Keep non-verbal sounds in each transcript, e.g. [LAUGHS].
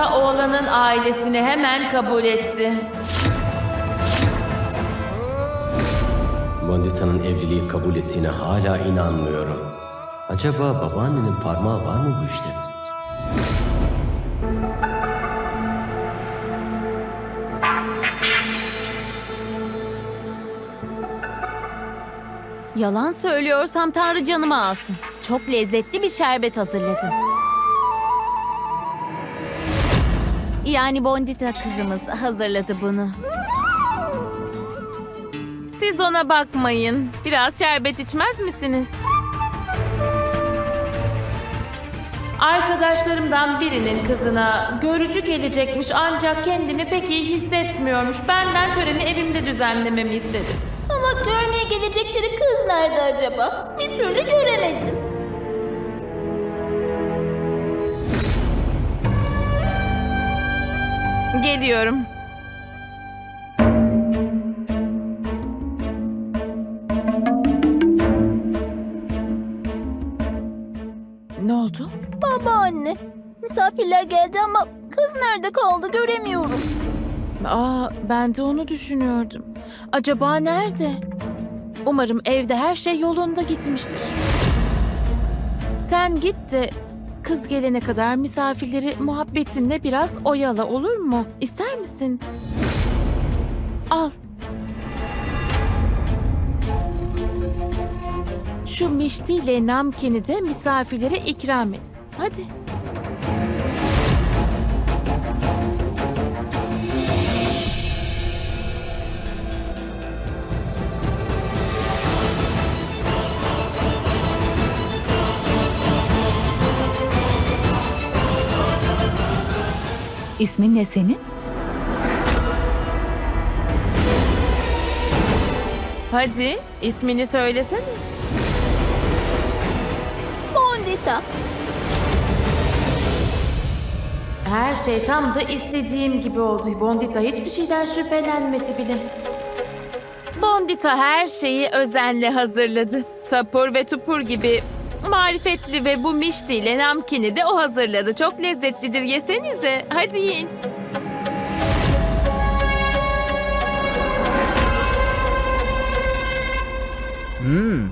Bondita oğlanın ailesini hemen kabul etti. Bondita'nın evliliği kabul ettiğine hala inanmıyorum. Acaba babaannenin parmağı var mı bu işte? Yalan söylüyorsam Tanrı canımı alsın. Çok lezzetli bir şerbet hazırladım. Yani Bondita kızımız hazırladı bunu. Siz ona bakmayın. Biraz şerbet içmez misiniz? Arkadaşlarımdan birinin kızına görücü gelecekmiş ancak kendini pek iyi hissetmiyormuş. Benden töreni evimde düzenlememi istedi. Ama görmeye gelecekleri kız nerede acaba? Bir türlü göremedim. Geliyorum. Ne oldu? Babaanne, misafirler geldi ama kız nerede kaldı göremiyorum. Aa, ben de onu düşünüyordum. Acaba nerede? Umarım evde her şey yolunda gitmiştir. Sen git de kız gelene kadar misafirleri muhabbetinle biraz oyala olur mu? İster misin? Al. Şu miştiyle namkini de misafirlere ikram et. Hadi. İsmin ne senin? Hadi ismini söylesene. Bondita, Her şey tam da istediğim gibi oldu. Bondita hiçbir şeyden şüphelenmedi bile. Bondita her şeyi özenle hazırladı. Tapur ve tupur gibi marifetli ve bu mişti ile namkini de o hazırladı. Çok lezzetlidir yesenize. Hadi yiyin. Hmm,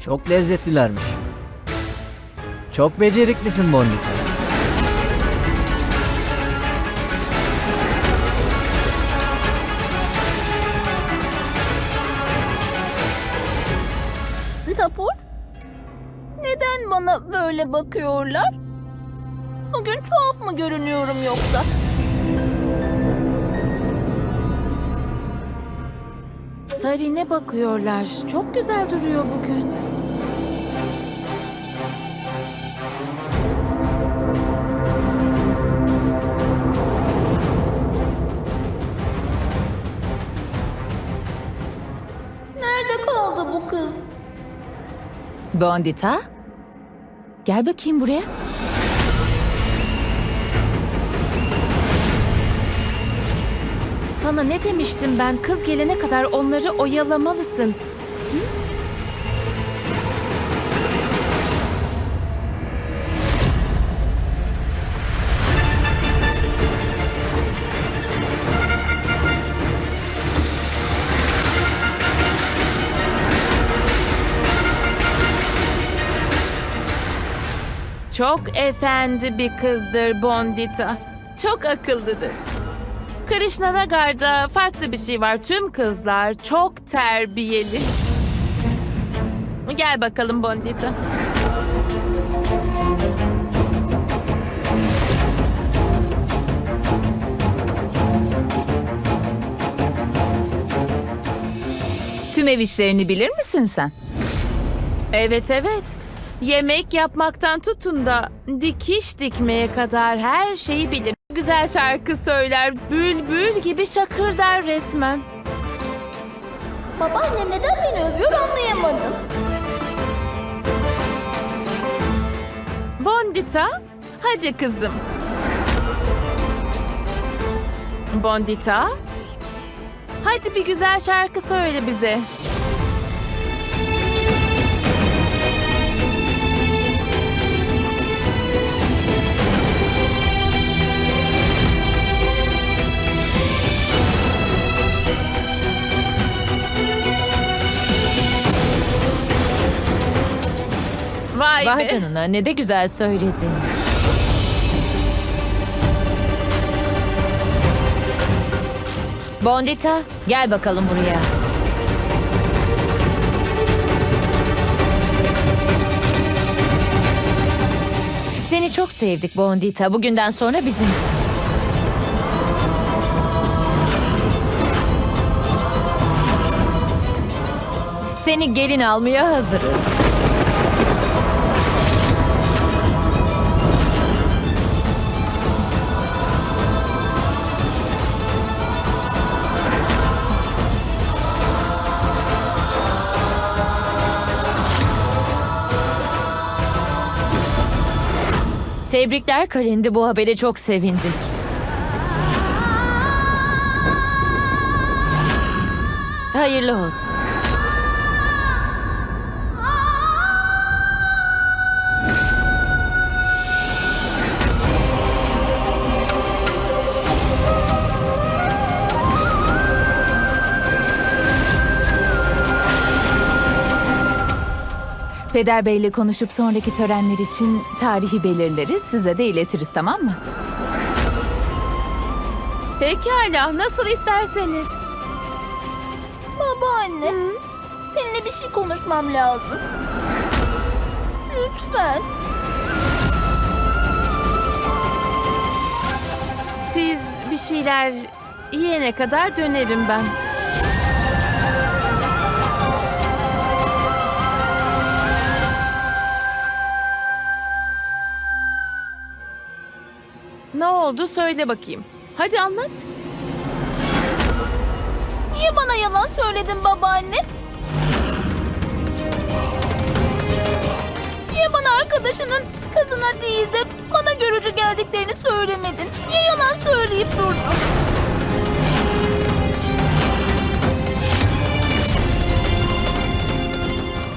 çok lezzetlilermiş. Çok beceriklisin Bondita. Bakıyorlar? Bugün tuhaf mı görünüyorum yoksa? Sarine bakıyorlar. Çok güzel duruyor bugün. Nerede kaldı bu kız? Bondita. Gel bakayım buraya. Sana ne demiştim ben? Kız gelene kadar onları oyalamalısın. Çok efendi bir kızdır Bondita. Çok akıllıdır. Krishnanagar'da farklı bir şey var. Tüm kızlar çok terbiyeli. Gel bakalım Bondita. Tüm ev işlerini bilir misin sen? Evet evet. Yemek yapmaktan tutun da dikiş dikmeye kadar her şeyi bilir. Güzel şarkı söyler, bülbül gibi şakırdar resmen. Babaannem neden beni övüyor anlayamadım. Bondita, hadi kızım. Bondita, hadi bir güzel şarkı söyle bize. Vay Vay be. canına ne de güzel söyledin. Bondita gel bakalım buraya. Seni çok sevdik Bondita. Bugünden sonra bizimsin. Seni gelin almaya hazırız. Tebrikler Kalindi bu habere çok sevindik. Hayırlı olsun. Peder Bey'le konuşup sonraki törenler için tarihi belirleriz. Size de iletiriz tamam mı? Pekala nasıl isterseniz. Babaanne. Seninle bir şey konuşmam lazım. Lütfen. Siz bir şeyler yiyene kadar dönerim ben. Oldu söyle bakayım. Hadi anlat. Niye bana yalan söyledin babaanne? Niye bana arkadaşının kızına değil de bana görücü geldiklerini söylemedin? Niye yalan söyleyip durdun?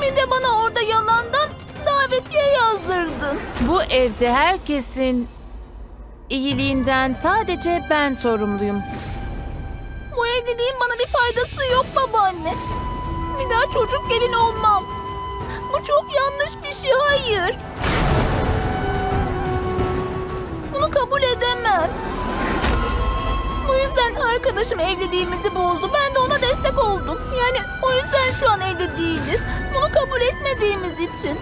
Bir de bana orada yalandan davetiye yazdırdın. Bu evde herkesin iyiliğinden sadece ben sorumluyum. Bu evliliğin bana bir faydası yok babaanne. Bir daha çocuk gelin olmam. Bu çok yanlış bir şey, hayır. Bunu kabul edemem. Bu yüzden arkadaşım evliliğimizi bozdu. Ben de ona destek oldum. Yani o yüzden şu an evli değiliz. Bunu kabul etmediğimiz için.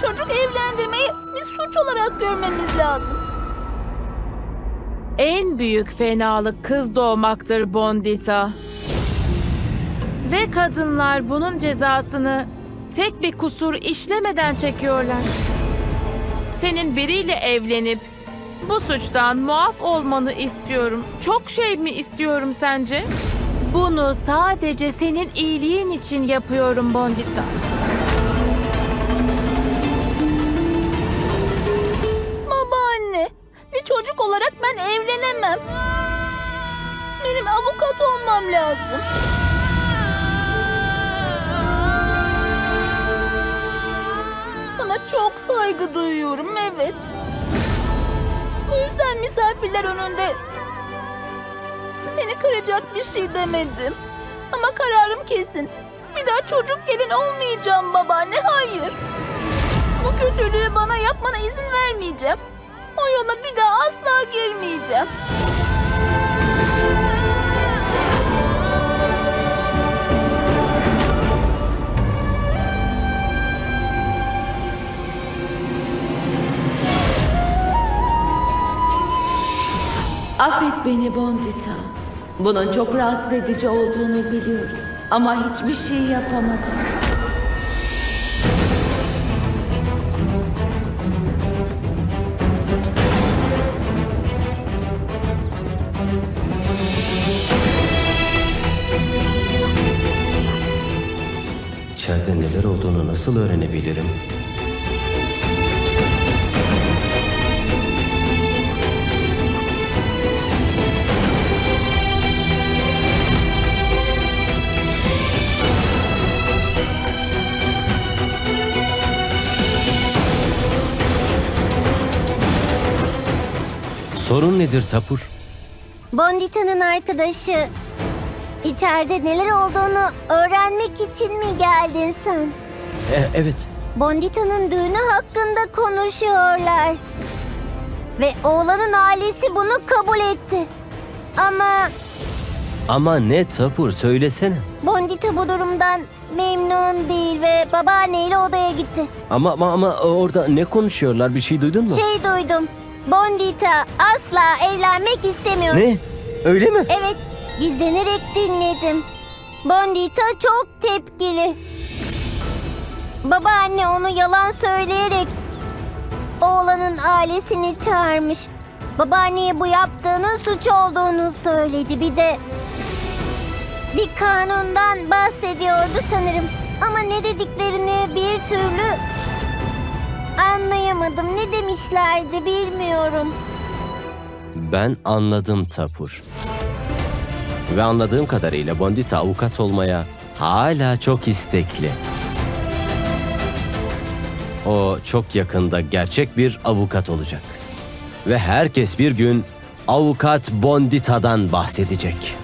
Çocuk evlendirmeyi bir suç olarak görmemiz lazım. En büyük fenalık kız doğmaktır Bondita. Ve kadınlar bunun cezasını tek bir kusur işlemeden çekiyorlar. Senin biriyle evlenip bu suçtan muaf olmanı istiyorum. Çok şey mi istiyorum sence? Bunu sadece senin iyiliğin için yapıyorum Bondita. Olarak ben evlenemem. Benim avukat olmam lazım. Sana çok saygı duyuyorum, evet. Bu yüzden misafirler önünde seni kıracak bir şey demedim. Ama kararım kesin. Bir daha çocuk gelin olmayacağım babaanne, hayır. Bu kötülüğü bana yapmana izin vermeyeceğim. O yola bir daha asla girmeyeceğim. Affet beni Bondita. Bunun çok rahatsız edici olduğunu biliyorum. Ama hiçbir şey yapamadım. Neler olduğunu nasıl öğrenebilirim? Sorun nedir Tapur? Bondita'nın arkadaşı. İçeride neler olduğunu öğrenmek için mi geldin sen? E, evet, Bondita'nın düğünü hakkında konuşuyorlar. Ve oğlanın ailesi bunu kabul etti. Ama Ama ne Tapur söylesene. Bondita bu durumdan memnun değil ve babaanneyle odaya gitti. Ama, ama ama orada ne konuşuyorlar bir şey duydun mu? Şey duydum. Bondita asla evlenmek istemiyor. Ne? Öyle mi? Evet, gizlenerek dinledim. Bondita çok tepkili. Babaanne onu yalan söyleyerek oğlanın ailesini çağırmış. Babaanneye bu yaptığının suç olduğunu söyledi. Bir de bir kanundan bahsediyordu sanırım. Ama ne dediklerini bir türlü anlayamadım. Ne demişlerdi bilmiyorum. Ben anladım Tapur. Ve anladığım kadarıyla Bondita avukat olmaya hala çok istekli. O çok yakında gerçek bir avukat olacak. Ve herkes bir gün avukat Bondita'dan bahsedecek.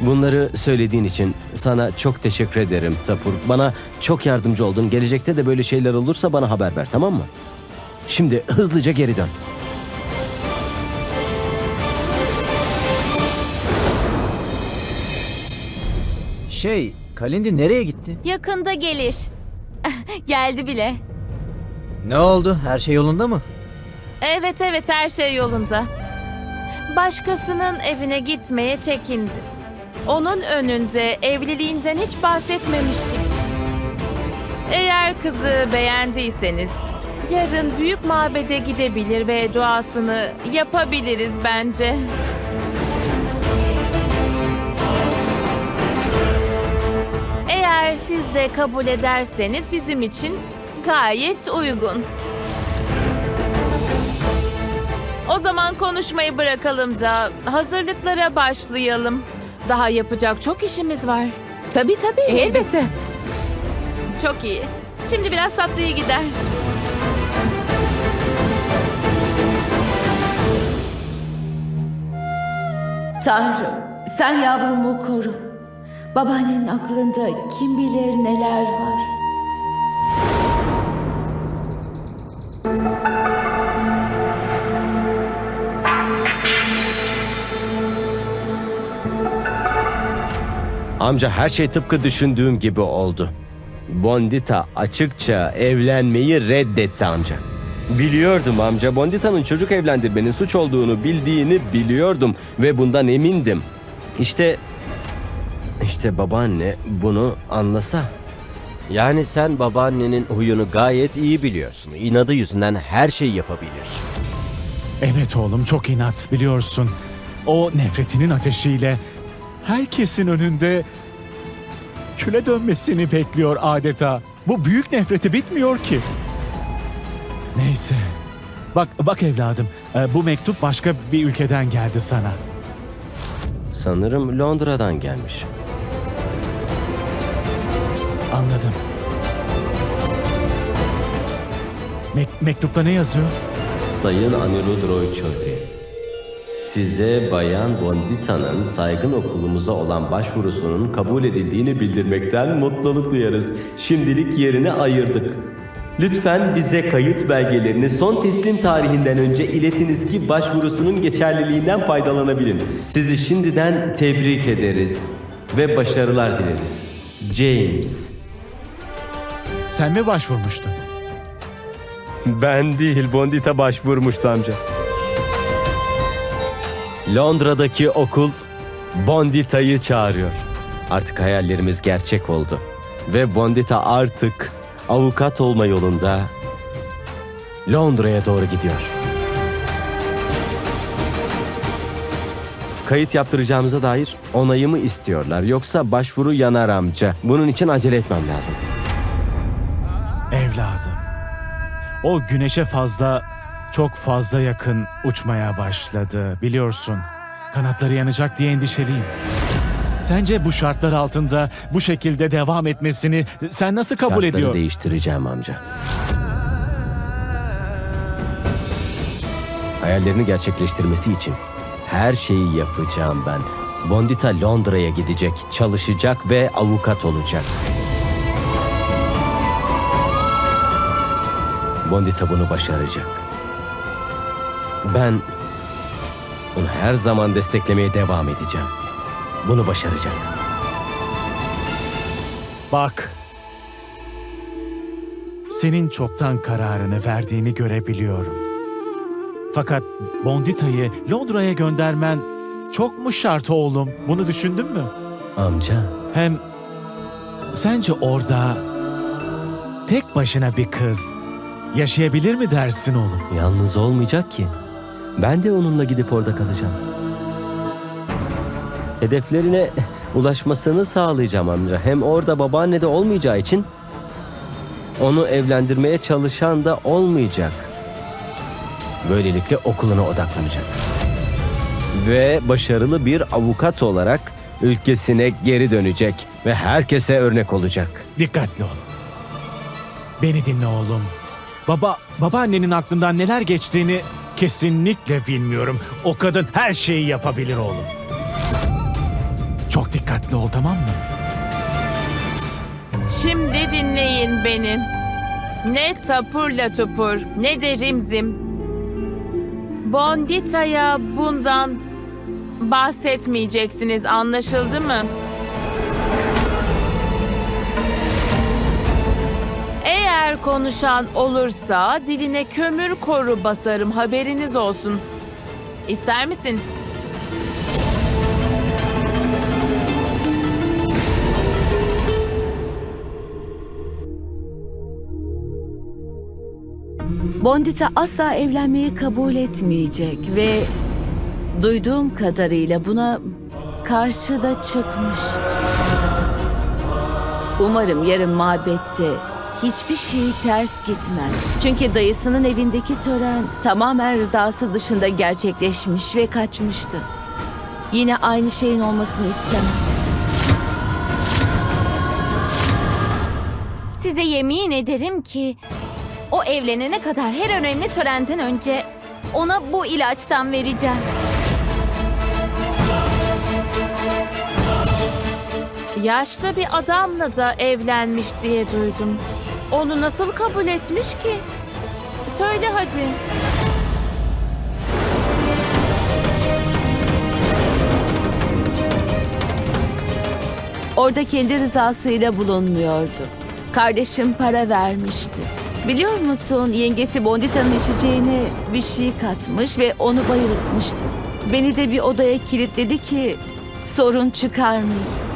Bunları söylediğin için sana çok teşekkür ederim Tapur. Bana çok yardımcı oldun. Gelecekte de böyle şeyler olursa bana haber ver tamam mı? Şimdi hızlıca geri dön. Şey, Kalindi nereye gitti? Yakında gelir. [LAUGHS] Geldi bile. Ne oldu? Her şey yolunda mı? Evet evet her şey yolunda. Başkasının evine gitmeye çekindi. Onun önünde evliliğinden hiç bahsetmemiştik. Eğer kızı beğendiyseniz yarın büyük mabede gidebilir ve duasını yapabiliriz bence. Eğer siz de kabul ederseniz bizim için gayet uygun. O zaman konuşmayı bırakalım da hazırlıklara başlayalım. Daha yapacak çok işimiz var. Tabii tabii elbette. Çok iyi. Şimdi biraz tatlıya gider. Tanrım sen yavrumu koru. Babaannenin aklında kim bilir neler var. Amca her şey tıpkı düşündüğüm gibi oldu. Bondita açıkça evlenmeyi reddetti amca. Biliyordum amca Bondita'nın çocuk evlendirmenin suç olduğunu bildiğini biliyordum ve bundan emindim. İşte işte babaanne bunu anlasa. Yani sen babaannenin huyunu gayet iyi biliyorsun. İnadı yüzünden her şeyi yapabilir. Evet oğlum çok inat biliyorsun. O nefretinin ateşiyle herkesin önünde küle dönmesini bekliyor adeta. Bu büyük nefreti bitmiyor ki. Neyse. Bak bak evladım. e, Bu mektup başka bir ülkeden geldi sana. Sanırım Londra'dan gelmiş. Anladım. Mek- mektupta ne yazıyor? Sayın Anirudh Roy Chaudhry, size Bayan Bondita'nın saygın okulumuza olan başvurusunun kabul edildiğini bildirmekten mutluluk duyarız. Şimdilik yerini ayırdık. Lütfen bize kayıt belgelerini son teslim tarihinden önce iletiniz ki başvurusunun geçerliliğinden faydalanabilin. Sizi şimdiden tebrik ederiz ve başarılar dileriz. James. Sen mi başvurmuştun? Ben değil, Bondita başvurmuştu amca. Londra'daki okul Bondita'yı çağırıyor. Artık hayallerimiz gerçek oldu. Ve Bondita artık avukat olma yolunda Londra'ya doğru gidiyor. Kayıt yaptıracağımıza dair onayımı istiyorlar. Yoksa başvuru yanar amca. Bunun için acele etmem lazım. O güneşe fazla, çok fazla yakın uçmaya başladı. Biliyorsun. Kanatları yanacak diye endişeliyim. Sence bu şartlar altında bu şekilde devam etmesini sen nasıl kabul Şartları ediyor? değiştireceğim amca. Hayallerini gerçekleştirmesi için her şeyi yapacağım ben. Bondita Londra'ya gidecek, çalışacak ve avukat olacak. Bondita bunu başaracak. Ben onu her zaman desteklemeye devam edeceğim. Bunu başaracak. Bak. Senin çoktan kararını verdiğini görebiliyorum. Fakat Bondita'yı Londra'ya göndermen çok mu şart oğlum? Bunu düşündün mü? Amca, Hem sence orada tek başına bir kız yaşayabilir mi dersin oğlum? yalnız olmayacak ki. Ben de onunla gidip orada kalacağım. Hedeflerine ulaşmasını sağlayacağım amca. Hem orada babaanne de olmayacağı için onu evlendirmeye çalışan da olmayacak. Böylelikle okuluna odaklanacak. Ve başarılı bir avukat olarak ülkesine geri dönecek ve herkese örnek olacak. Dikkatli ol. Beni dinle oğlum. Baba, babaannenin aklından neler geçtiğini kesinlikle bilmiyorum. O kadın her şeyi yapabilir oğlum. Çok dikkatli ol tamam mı? Şimdi dinleyin beni. Ne tapurla tupur ne de rimzim. Bondita'ya bundan bahsetmeyeceksiniz anlaşıldı mı? Eğer konuşan olursa diline kömür koru basarım haberiniz olsun. İster misin? Bondita asla evlenmeyi kabul etmeyecek ve duyduğum kadarıyla buna karşı da çıkmış. Umarım yarın mabette hiçbir şey ters gitmez. Çünkü dayısının evindeki tören tamamen rızası dışında gerçekleşmiş ve kaçmıştı. Yine aynı şeyin olmasını istemem. Size yemin ederim ki o evlenene kadar her önemli törenden önce ona bu ilaçtan vereceğim. Yaşlı bir adamla da evlenmiş diye duydum. Onu nasıl kabul etmiş ki? Söyle hadi. Orada kendi rızasıyla bulunmuyordu. Kardeşim para vermişti. Biliyor musun yengesi Bondita'nın içeceğine bir şey katmış ve onu bayıltmış. Beni de bir odaya kilitledi ki sorun çıkarmayayım.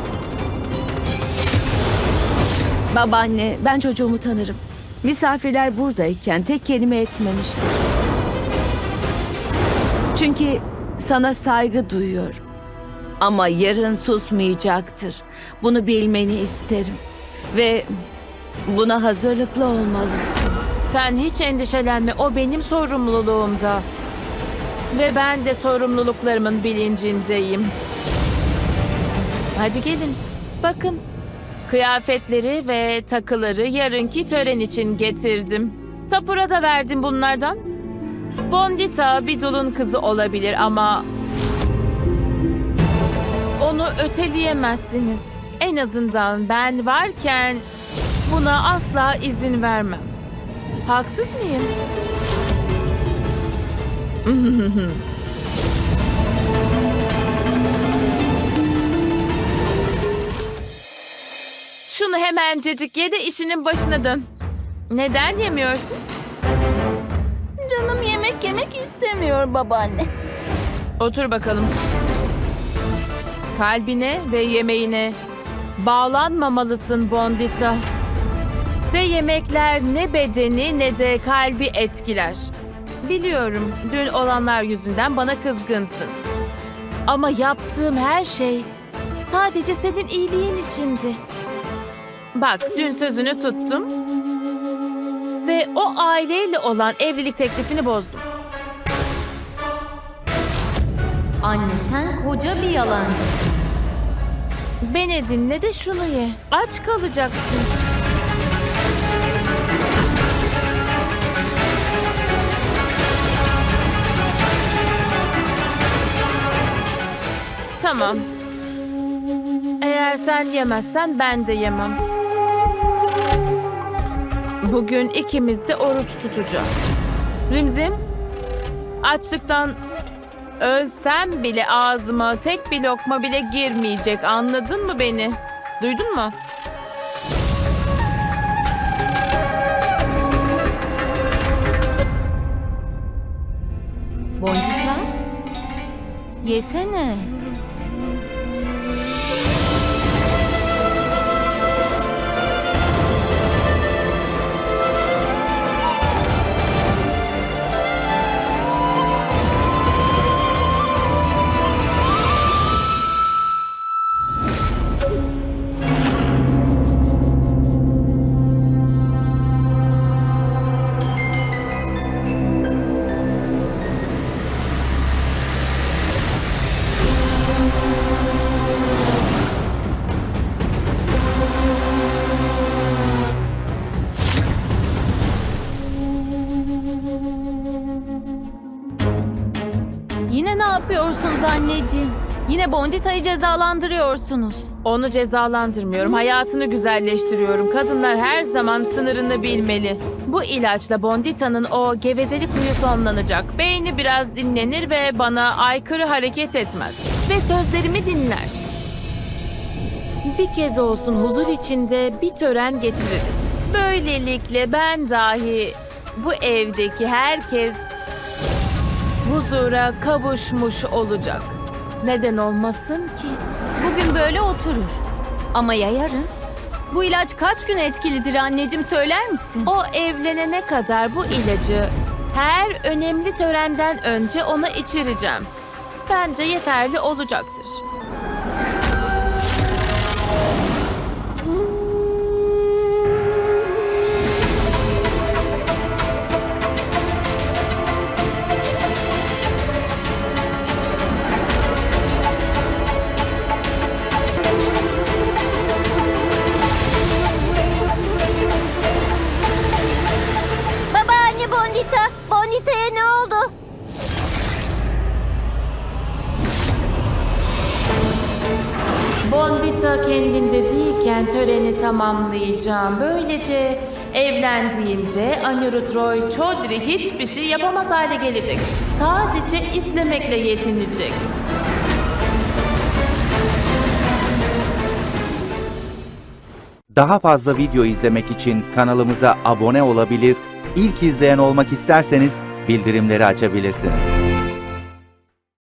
Babaanne ben çocuğumu tanırım. Misafirler buradayken tek kelime etmemişti. Çünkü sana saygı duyuyor. Ama yarın susmayacaktır. Bunu bilmeni isterim. Ve buna hazırlıklı olmalısın. Sen hiç endişelenme. O benim sorumluluğumda. Ve ben de sorumluluklarımın bilincindeyim. Hadi gelin. Bakın. Kıyafetleri ve takıları yarınki tören için getirdim. Tapura da verdim bunlardan. Bondita bir dulun kızı olabilir ama onu öteleyemezsiniz. En azından ben varken buna asla izin vermem. Haksız mıyım? [LAUGHS] Şunu hemencecik ye de işinin başına dön. Neden yemiyorsun? Canım yemek yemek istemiyor babaanne. Otur bakalım. Kalbine ve yemeğine bağlanmamalısın Bondita. Ve yemekler ne bedeni ne de kalbi etkiler. Biliyorum dün olanlar yüzünden bana kızgınsın. Ama yaptığım her şey sadece senin iyiliğin içindi. Bak dün sözünü tuttum. Ve o aileyle olan evlilik teklifini bozdum. Anne sen koca bir yalancısın. Beni dinle de şunu ye. Aç kalacaksın. Tamam. Eğer sen yemezsen ben de yemem. Bugün ikimiz de oruç tutacağız. Rimzim, açlıktan ölsem bile ağzıma tek bir lokma bile girmeyecek. Anladın mı beni? Duydun mu? Bondita? Yesene. Yine Bondita'yı cezalandırıyorsunuz. Onu cezalandırmıyorum, hayatını güzelleştiriyorum. Kadınlar her zaman sınırını bilmeli. Bu ilaçla Bondita'nın o gevezelik huyu sonlanacak. Beyni biraz dinlenir ve bana aykırı hareket etmez. Ve sözlerimi dinler. Bir kez olsun huzur içinde bir tören geçiririz. Böylelikle ben dahi bu evdeki herkes huzura kavuşmuş olacak. Neden olmasın ki? Bugün böyle oturur. Ama ya yarın? Bu ilaç kaç gün etkilidir anneciğim söyler misin? O evlenene kadar bu ilacı her önemli törenden önce ona içireceğim. Bence yeterli olacaktır. Tamamlayacağım. Böylece evlendiğinde Anirudh Roy Chaudhry hiçbir şey yapamaz hale gelecek. Sadece izlemekle yetinecek. Daha fazla video izlemek için kanalımıza abone olabilir, ilk izleyen olmak isterseniz bildirimleri açabilirsiniz.